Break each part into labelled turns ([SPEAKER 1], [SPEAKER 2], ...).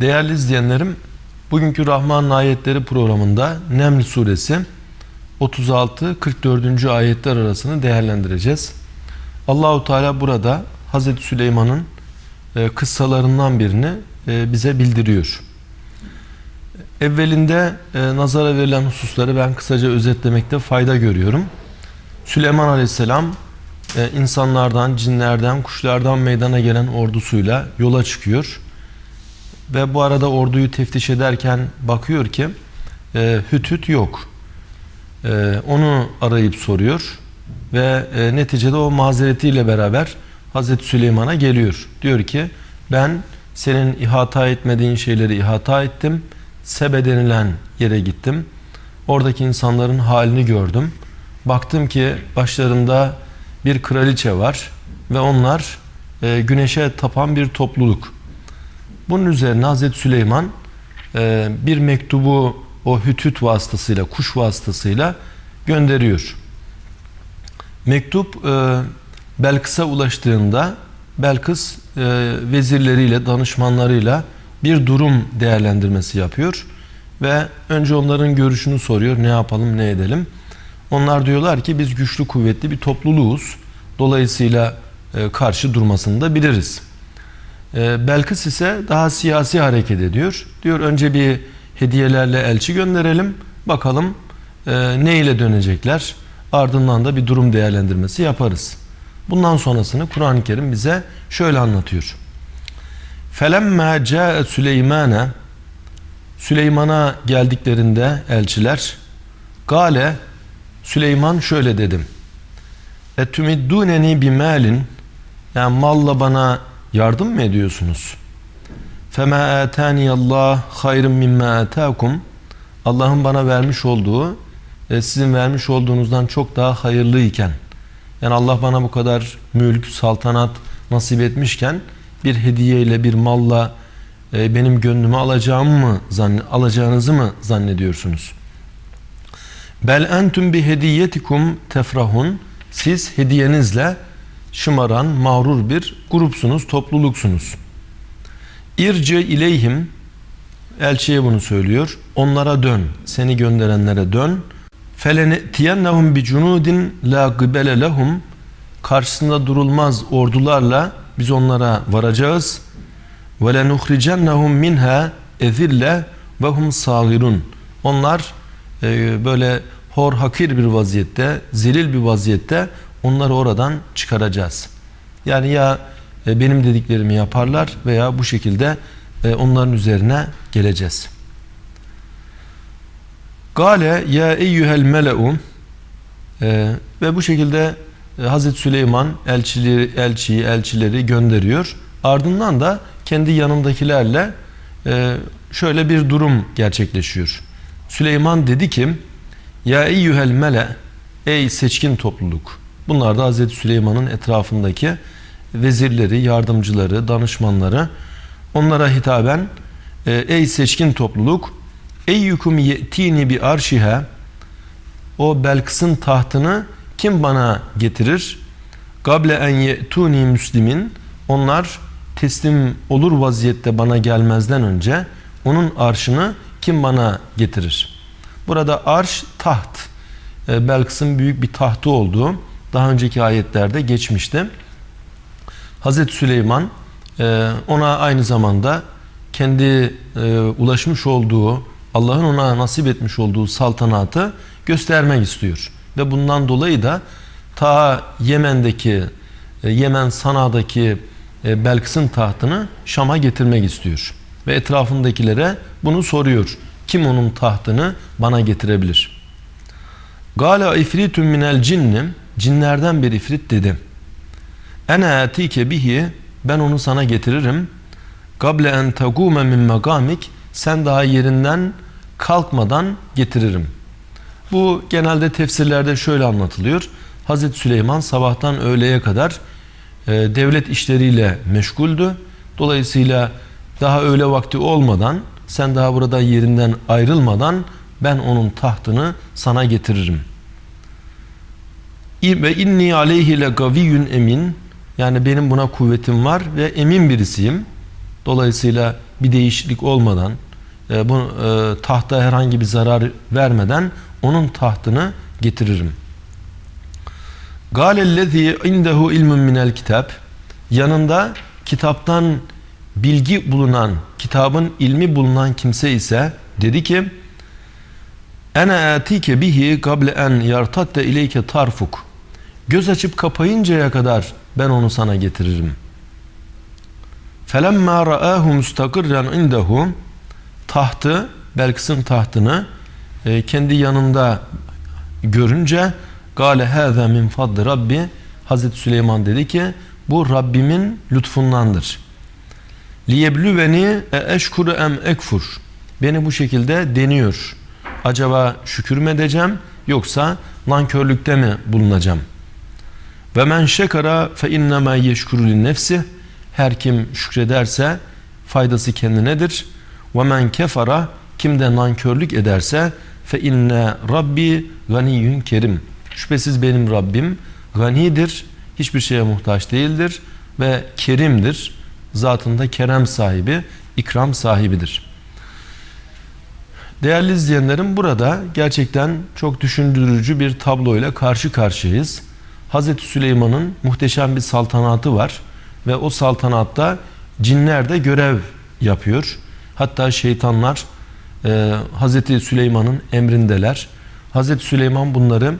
[SPEAKER 1] Değerli izleyenlerim, bugünkü Rahman ayetleri programında Neml suresi 36-44. ayetler arasını değerlendireceğiz. Allahu Teala burada Hazreti Süleyman'ın e, kıssalarından birini e, bize bildiriyor. Evvelinde e, nazara verilen hususları ben kısaca özetlemekte fayda görüyorum. Süleyman Aleyhisselam insanlardan, cinlerden, kuşlardan meydana gelen ordusuyla yola çıkıyor. Ve bu arada orduyu teftiş ederken bakıyor ki e, hüt yok. E, onu arayıp soruyor ve e, neticede o mazeretiyle beraber Hazreti Süleyman'a geliyor. Diyor ki ben senin ihata etmediğin şeyleri ihata ettim. Sebe denilen yere gittim. Oradaki insanların halini gördüm. Baktım ki başlarında bir kraliçe var ve onlar e, güneşe tapan bir topluluk. Bunun üzerine Hazreti Süleyman e, bir mektubu o hütüt vasıtasıyla, kuş vasıtasıyla gönderiyor. Mektup e, Belkıs'a ulaştığında Belkıs e, vezirleriyle, danışmanlarıyla bir durum değerlendirmesi yapıyor ve önce onların görüşünü soruyor. Ne yapalım, ne edelim? Onlar diyorlar ki biz güçlü, kuvvetli bir topluluğuz. Dolayısıyla e, karşı durmasını da biliriz. E, Belkıs ise daha siyasi hareket ediyor. Diyor önce bir hediyelerle elçi gönderelim. Bakalım e, ne ile dönecekler. Ardından da bir durum değerlendirmesi yaparız. Bundan sonrasını Kur'an-ı Kerim bize şöyle anlatıyor. فَلَمَّا جَاءَ Süleymane Süleyman'a geldiklerinde elçiler Gale Süleyman şöyle dedim. Etümiddûneni bimalin yani malla bana yardım mı ediyorsunuz? Fema atani Allah hayrun mimma atakum. Allah'ın bana vermiş olduğu e, sizin vermiş olduğunuzdan çok daha hayırlı iken yani Allah bana bu kadar mülk, saltanat nasip etmişken bir hediyeyle bir malla e, benim gönlümü alacağımı mı alacağınızı mı zannediyorsunuz? Bel entum bi hediyetikum tefrahun. Siz hediyenizle şımaran, mağrur bir grupsunuz, topluluksunuz. İrce ileyhim elçiye bunu söylüyor. Onlara dön. Seni gönderenlere dön. Felenetiyennehum bi cunudin la gıbele lehum. Karşısında durulmaz ordularla biz onlara varacağız. Ve lenuhricennehum minha ezille ve hum sagirun. Onlar e, böyle hor hakir bir vaziyette, zelil bir vaziyette onları oradan çıkaracağız. Yani ya e, benim dediklerimi yaparlar veya bu şekilde e, onların üzerine geleceğiz. Gale ya eyyuhel mele'u e, ve bu şekilde Hazreti Süleyman elçileri, elçiyi, elçileri gönderiyor. Ardından da kendi yanındakilerle şöyle bir durum gerçekleşiyor. Süleyman dedi ki ya eyyuhel mele ey seçkin topluluk. Bunlar da Hazreti Süleyman'ın etrafındaki vezirleri, yardımcıları, danışmanları onlara hitaben e, ey seçkin topluluk eyyukum ye'tini bi arşiha o Belkıs'ın tahtını kim bana getirir? Gable en ye'tuni müslimin onlar teslim olur vaziyette bana gelmezden önce onun arşını kim bana getirir? Burada arş taht. E, Belkıs'ın büyük bir tahtı olduğu daha önceki ayetlerde geçmişti. Hazreti Süleyman e, ona aynı zamanda kendi e, ulaşmış olduğu Allah'ın ona nasip etmiş olduğu saltanatı göstermek istiyor. Ve bundan dolayı da ta Yemen'deki Yemen Sana'daki Belkıs'ın tahtını Şam'a getirmek istiyor. Ve etrafındakilere bunu soruyor. Kim onun tahtını bana getirebilir? Gala ifritun minel cinnim cinlerden bir ifrit dedi. Ene atike bihi ben onu sana getiririm. Gable en tagume min magamik sen daha yerinden kalkmadan getiririm. Bu genelde tefsirlerde şöyle anlatılıyor. Hazreti Süleyman sabahtan öğleye kadar e, devlet işleriyle meşguldü. Dolayısıyla daha öğle vakti olmadan sen daha burada yerinden ayrılmadan ben onun tahtını sana getiririm. Ve inni aleyhi le gaviyyun emin yani benim buna kuvvetim var ve emin birisiyim. Dolayısıyla bir değişiklik olmadan e, bu e, tahta herhangi bir zarar vermeden onun tahtını getiririm. Galellezî indehu ilmun minel kitap yanında kitaptan bilgi bulunan, kitabın ilmi bulunan kimse ise dedi ki Ene atike bihi kable en yartatte ileyke tarfuk. Göz açıp kapayıncaya kadar ben onu sana getiririm. Felemma ra'ahu mustakirren indehu tahtı Belkıs'ın tahtını e, kendi yanında görünce gale hâzâ min fadli rabbi Hazreti Süleyman dedi ki bu Rabbimin lütfundandır. Liyeblüveni e eşkuru em ekfur. Beni bu şekilde deniyor. Acaba şükür mü edeceğim yoksa nankörlükte mi bulunacağım? Ve men şekara fe innema yeşkuru nefsi. Her kim şükrederse faydası kendinedir. Ve men kefara kim de nankörlük ederse fe inne rabbi ganiyyun kerim. Şüphesiz benim Rabbim ganidir, hiçbir şeye muhtaç değildir ve kerimdir. Zatında kerem sahibi, ikram sahibidir. Değerli izleyenlerim burada gerçekten çok düşündürücü bir tabloyla karşı karşıyayız. Hazreti Süleyman'ın muhteşem bir saltanatı var ve o saltanatta cinler de görev yapıyor. Hatta şeytanlar e, Hazreti Süleyman'ın emrindeler. Hazreti Süleyman bunları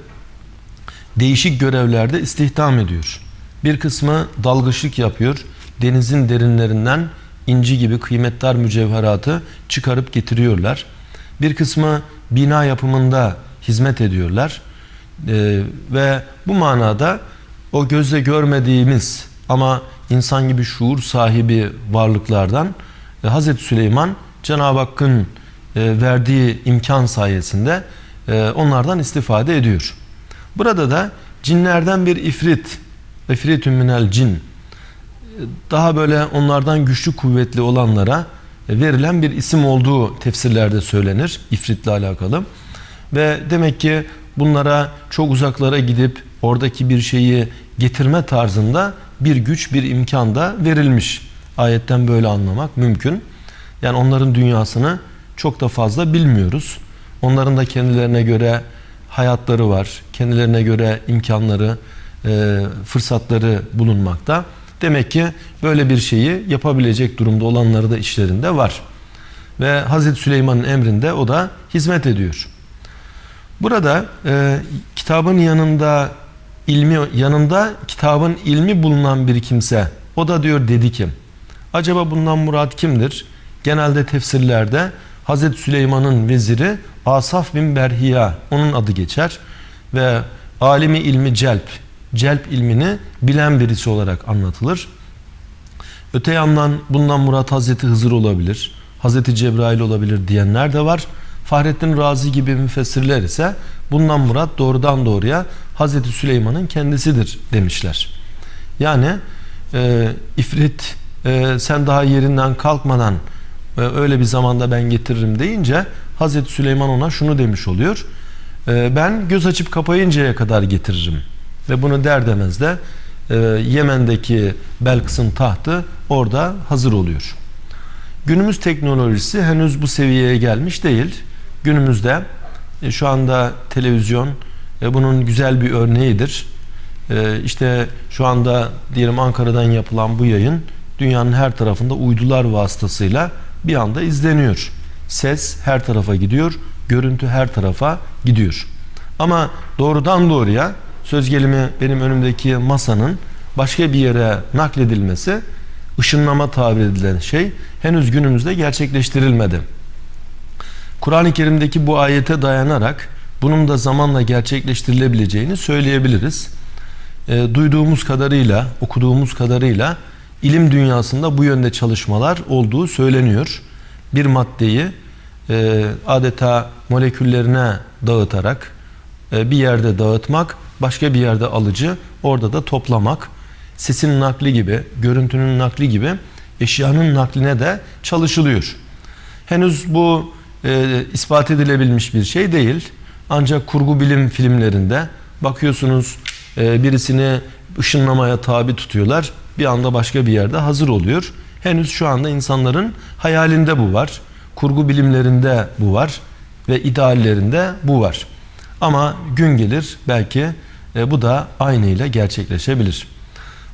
[SPEAKER 1] değişik görevlerde istihdam ediyor. Bir kısmı dalgıçlık yapıyor. Denizin derinlerinden inci gibi kıymetli mücevheratı çıkarıp getiriyorlar. Bir kısmı bina yapımında hizmet ediyorlar. Ee, ve bu manada o gözle görmediğimiz ama insan gibi şuur sahibi varlıklardan e, Hazreti Süleyman Cenab-ı Hakk'ın e, verdiği imkan sayesinde e, onlardan istifade ediyor. Burada da cinlerden bir ifrit, ifritün minel cin, daha böyle onlardan güçlü kuvvetli olanlara verilen bir isim olduğu tefsirlerde söylenir ifritle alakalı. Ve demek ki bunlara çok uzaklara gidip oradaki bir şeyi getirme tarzında bir güç, bir imkan da verilmiş. Ayetten böyle anlamak mümkün. Yani onların dünyasını çok da fazla bilmiyoruz. Onların da kendilerine göre hayatları var. Kendilerine göre imkanları, e, fırsatları bulunmakta. Demek ki böyle bir şeyi yapabilecek durumda olanları da işlerinde var. Ve Hazreti Süleyman'ın emrinde o da hizmet ediyor. Burada e, kitabın yanında ilmi yanında kitabın ilmi bulunan bir kimse o da diyor dedi ki acaba bundan murat kimdir? Genelde tefsirlerde Hazreti Süleyman'ın veziri Asaf bin Berhiya onun adı geçer ve alimi ilmi celp celp ilmini bilen birisi olarak anlatılır. Öte yandan bundan murat Hazreti Hızır olabilir, Hazreti Cebrail olabilir diyenler de var. Fahrettin Razi gibi müfessirler ise bundan murat doğrudan doğruya Hazreti Süleyman'ın kendisidir demişler. Yani e, ifrit e, sen daha yerinden kalkmadan e, öyle bir zamanda ben getiririm deyince Hazreti Süleyman ona şunu demiş oluyor. E, ben göz açıp kapayıncaya kadar getiririm. Ve bunu der demez de e, Yemen'deki Belkıs'ın tahtı orada hazır oluyor. Günümüz teknolojisi henüz bu seviyeye gelmiş değil. Günümüzde e, şu anda televizyon e, bunun güzel bir örneğidir. E, işte şu anda diyelim Ankara'dan yapılan bu yayın dünyanın her tarafında uydular vasıtasıyla bir anda izleniyor. Ses her tarafa gidiyor, görüntü her tarafa gidiyor. Ama doğrudan doğruya söz gelimi benim önümdeki masanın başka bir yere nakledilmesi ışınlama tabir edilen şey henüz günümüzde gerçekleştirilmedi. Kur'an-ı Kerim'deki bu ayete dayanarak bunun da zamanla gerçekleştirilebileceğini söyleyebiliriz. E, duyduğumuz kadarıyla, okuduğumuz kadarıyla ilim dünyasında bu yönde çalışmalar olduğu söyleniyor. Bir maddeyi e, adeta moleküllerine dağıtarak e, bir yerde dağıtmak, başka bir yerde alıcı, orada da toplamak, sesin nakli gibi, görüntünün nakli gibi eşyanın nakline de çalışılıyor. Henüz bu e, ispat edilebilmiş bir şey değil. Ancak kurgu bilim filmlerinde bakıyorsunuz e, birisini ışınlamaya tabi tutuyorlar. Bir anda başka bir yerde hazır oluyor. Henüz şu anda insanların hayalinde bu var. Kurgu bilimlerinde bu var ve ideallerinde bu var. Ama gün gelir belki e, bu da aynı ile gerçekleşebilir.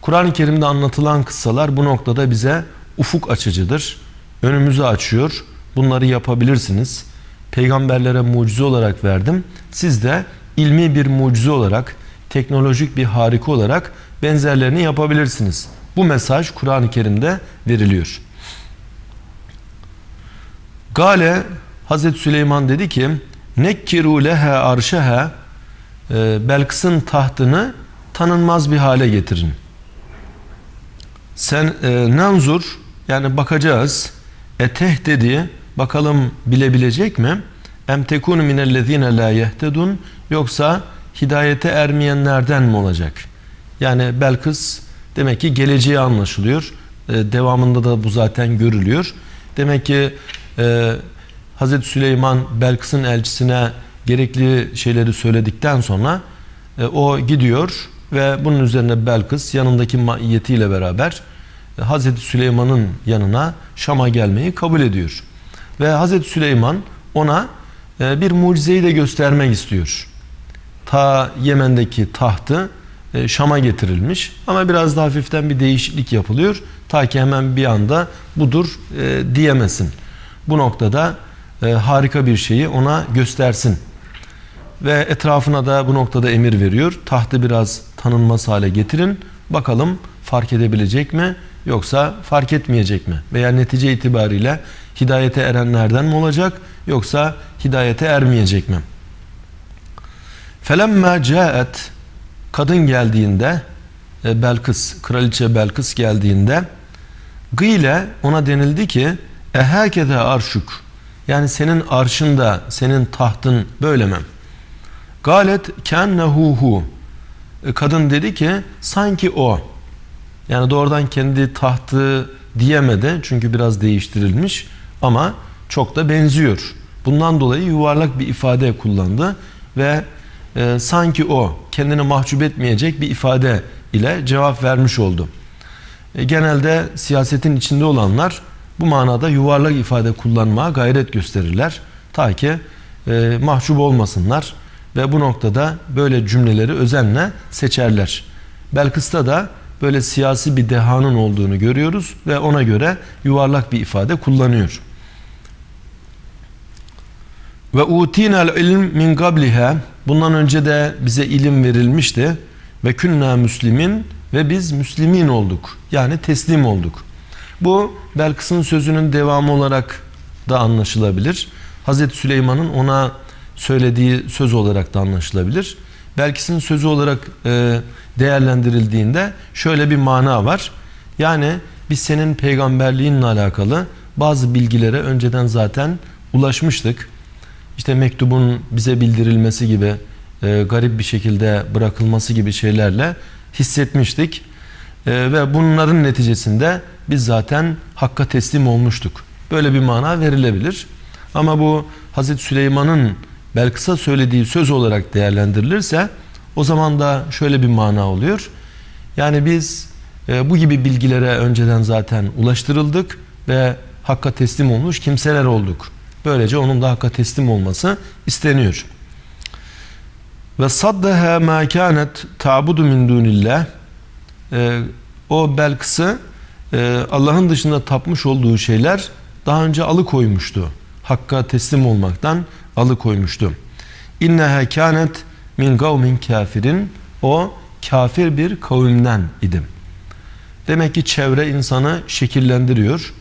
[SPEAKER 1] Kur'an-ı Kerim'de anlatılan kıssalar bu noktada bize ufuk açıcıdır. Önümüzü açıyor. Bunları yapabilirsiniz. Peygamberlere mucize olarak verdim. Siz de ilmi bir mucize olarak, teknolojik bir harika olarak benzerlerini yapabilirsiniz. Bu mesaj Kur'an-ı Kerim'de veriliyor. Gale Hazreti Süleyman dedi ki nekkiru leha arşeha e, Belkıs'ın tahtını tanınmaz bir hale getirin. Sen e, nanzur yani bakacağız. Eteh dedi bakalım bilebilecek mi? Em tekunu minellezine la yehtedun yoksa hidayete ermeyenlerden mi olacak? Yani Belkıs demek ki geleceği anlaşılıyor. E, devamında da bu zaten görülüyor. Demek ki e, Hazreti Süleyman Belkıs'ın elçisine gerekli şeyleri söyledikten sonra e, o gidiyor ve bunun üzerine Belkıs yanındaki maiyetiyle beraber e, Hazreti Süleyman'ın yanına Şam'a gelmeyi kabul ediyor. Ve Hazreti Süleyman ona e, bir mucizeyi de göstermek istiyor. Ta Yemen'deki tahtı e, Şam'a getirilmiş ama biraz da hafiften bir değişiklik yapılıyor. Ta ki hemen bir anda budur e, diyemesin. Bu noktada harika bir şeyi ona göstersin. Ve etrafına da bu noktada emir veriyor. Tahtı biraz tanınmaz hale getirin. Bakalım fark edebilecek mi yoksa fark etmeyecek mi? Veya netice itibariyle hidayete erenlerden mi olacak yoksa hidayete ermeyecek mi? Felemma caet kadın geldiğinde e, Belkıs, kraliçe Belkıs geldiğinde gıyle ona denildi ki ehekede arşuk yani senin arşında senin tahtın böyle mi? Galet kennehuhu E, kadın dedi ki sanki o yani doğrudan kendi tahtı diyemedi çünkü biraz değiştirilmiş ama çok da benziyor. Bundan dolayı yuvarlak bir ifade kullandı ve e, sanki o kendini mahcup etmeyecek bir ifade ile cevap vermiş oldu. E, genelde siyasetin içinde olanlar bu manada yuvarlak ifade kullanmaya gayret gösterirler. Ta ki e, mahcup olmasınlar ve bu noktada böyle cümleleri özenle seçerler. Belkıs'ta da böyle siyasi bir dehanın olduğunu görüyoruz ve ona göre yuvarlak bir ifade kullanıyor. Ve utinel ilm min qabliha bundan önce de bize ilim verilmişti ve künna müslimin ve biz müslimin olduk. Yani teslim olduk. Bu Belkıs'ın sözünün devamı olarak da anlaşılabilir. Hazreti Süleyman'ın ona söylediği söz olarak da anlaşılabilir. Belkıs'ın sözü olarak e, değerlendirildiğinde şöyle bir mana var. Yani biz senin peygamberliğinle alakalı bazı bilgilere önceden zaten ulaşmıştık. İşte mektubun bize bildirilmesi gibi e, garip bir şekilde bırakılması gibi şeylerle hissetmiştik. E, ve bunların neticesinde biz zaten Hakk'a teslim olmuştuk. Böyle bir mana verilebilir. Ama bu Hazreti Süleyman'ın Belkıs'a söylediği söz olarak değerlendirilirse o zaman da şöyle bir mana oluyor. Yani biz e, bu gibi bilgilere önceden zaten ulaştırıldık ve Hakk'a teslim olmuş kimseler olduk. Böylece onun da Hakk'a teslim olması isteniyor. Ve saddaha ma kanet ta'budu min dunillah e, o Belkıs'ı e, Allah'ın dışında tapmış olduğu şeyler daha önce alıkoymuştu. Hakka teslim olmaktan alıkoymuştu. İnneha kânet min gavmin kafirin o kafir bir kavimden idim. Demek ki çevre insanı şekillendiriyor.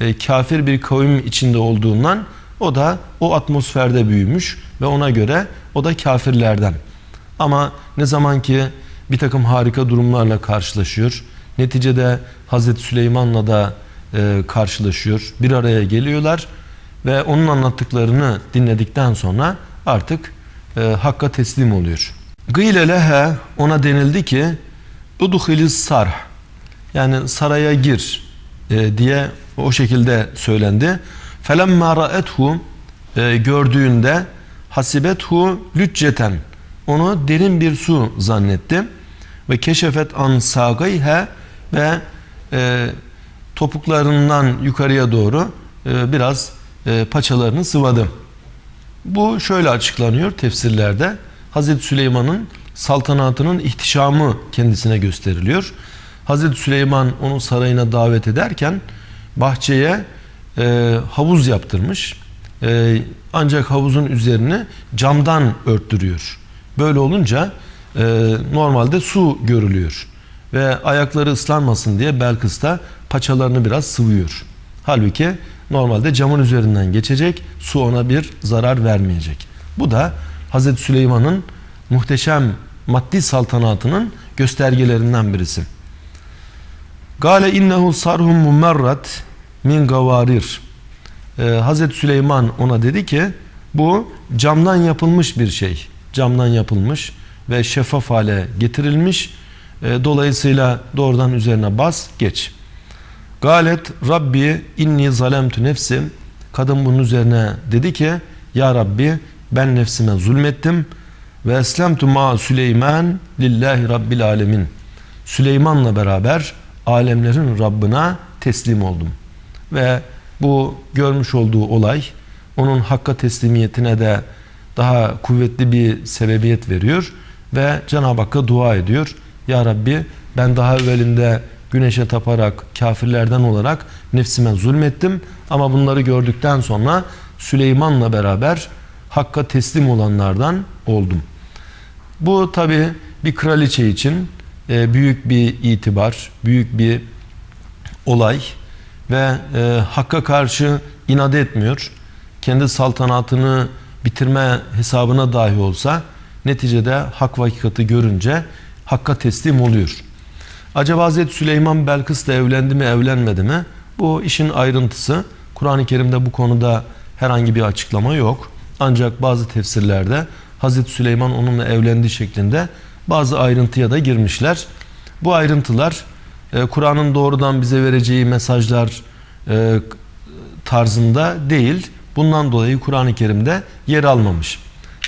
[SPEAKER 1] E, kafir bir kavim içinde olduğundan o da o atmosferde büyümüş ve ona göre o da kafirlerden. Ama ne zaman ki bir takım harika durumlarla karşılaşıyor, neticede Hazreti Süleyman'la da e, karşılaşıyor, bir araya geliyorlar ve onun anlattıklarını dinledikten sonra artık e, Hakk'a teslim oluyor. Gıyle lehe ona denildi ki udhiliz sarh yani saraya gir e, diye o şekilde söylendi. Felemma ra'ethu e, gördüğünde hasibethu lücceten onu derin bir su zannetti ve keşefet an sagayha ve e, topuklarından yukarıya doğru e, biraz e, paçalarını sıvadı. Bu şöyle açıklanıyor tefsirlerde. Hazreti Süleyman'ın saltanatının ihtişamı kendisine gösteriliyor. Hazreti Süleyman onu sarayına davet ederken bahçeye e, havuz yaptırmış. E, ancak havuzun üzerini camdan örttürüyor. Böyle olunca e, normalde su görülüyor. Ve ayakları ıslanmasın diye Belkıs da paçalarını biraz sıvıyor. Halbuki normalde camın üzerinden geçecek, su ona bir zarar vermeyecek. Bu da Hazreti Süleyman'ın muhteşem maddi saltanatının göstergelerinden birisi. Gale innehu sarhum mumerrat min gavarir. Ee, Hazreti Süleyman ona dedi ki bu camdan yapılmış bir şey. Camdan yapılmış ve şeffaf hale getirilmiş. Ee, dolayısıyla doğrudan üzerine bas geç. Galet Rabbi inni zalemtu nefsim. Kadın bunun üzerine dedi ki Ya Rabbi ben nefsime zulmettim ve eslemtu ma Süleyman lillahi rabbil alemin. Süleyman'la beraber alemlerin Rabbına teslim oldum. Ve bu görmüş olduğu olay onun hakka teslimiyetine de daha kuvvetli bir sebebiyet veriyor ve Cenab-ı Hakk'a dua ediyor. Ya Rabbi ben daha evvelinde güneşe taparak kafirlerden olarak nefsime zulmettim ama bunları gördükten sonra Süleyman'la beraber hakka teslim olanlardan oldum. Bu tabi bir kraliçe için e, büyük bir itibar, büyük bir olay ve e, hakka karşı inat etmiyor. Kendi saltanatını bitirme hesabına dahi olsa neticede hak ve görünce hakka teslim oluyor. Acaba Hazreti Süleyman Belkıs'la evlendi mi evlenmedi mi? Bu işin ayrıntısı. Kur'an-ı Kerim'de bu konuda herhangi bir açıklama yok. Ancak bazı tefsirlerde Hazreti Süleyman onunla evlendi şeklinde bazı ayrıntıya da girmişler. Bu ayrıntılar e, Kur'an'ın doğrudan bize vereceği mesajlar e, tarzında değil. Bundan dolayı Kur'an-ı Kerim'de yer almamış.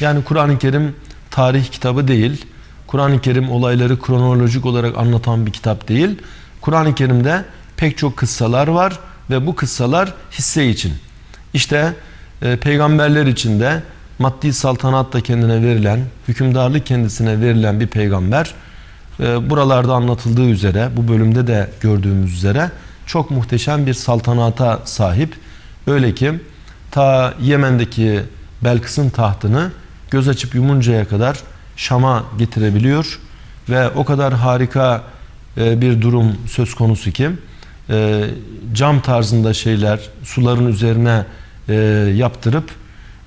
[SPEAKER 1] Yani Kur'an-ı Kerim tarih kitabı değil. Kur'an-ı Kerim olayları kronolojik olarak anlatan bir kitap değil. Kur'an-ı Kerim'de pek çok kıssalar var ve bu kıssalar hisse için. İşte e, peygamberler için de maddi saltanat da kendine verilen, hükümdarlık kendisine verilen bir peygamber e, buralarda anlatıldığı üzere, bu bölümde de gördüğümüz üzere çok muhteşem bir saltanata sahip. Öyle ki ta Yemen'deki Belkıs'ın tahtını göz açıp yumuncaya kadar Şam'a getirebiliyor ve o kadar harika e, bir durum söz konusu ki e, cam tarzında şeyler suların üzerine e, yaptırıp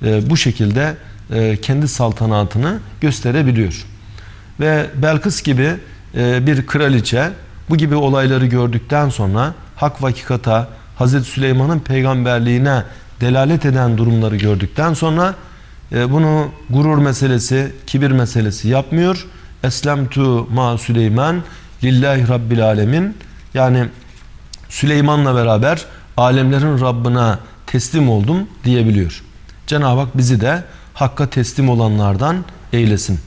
[SPEAKER 1] bu şekilde kendi saltanatını gösterebiliyor. Ve Belkıs gibi bir kraliçe bu gibi olayları gördükten sonra hak vakikata Hazreti Süleyman'ın peygamberliğine delalet eden durumları gördükten sonra bunu gurur meselesi, kibir meselesi yapmıyor. Eslemtu ma Süleyman lillahi rabbil alemin. Yani Süleyman'la beraber alemlerin Rabbına teslim oldum diyebiliyor. Cenab-ı Hak bizi de hakka teslim olanlardan eylesin.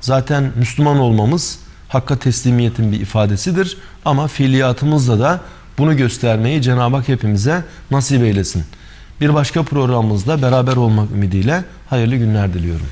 [SPEAKER 1] Zaten Müslüman olmamız hakka teslimiyetin bir ifadesidir. Ama fiiliyatımızla da bunu göstermeyi Cenab-ı Hak hepimize nasip eylesin. Bir başka programımızda beraber olmak ümidiyle hayırlı günler diliyorum.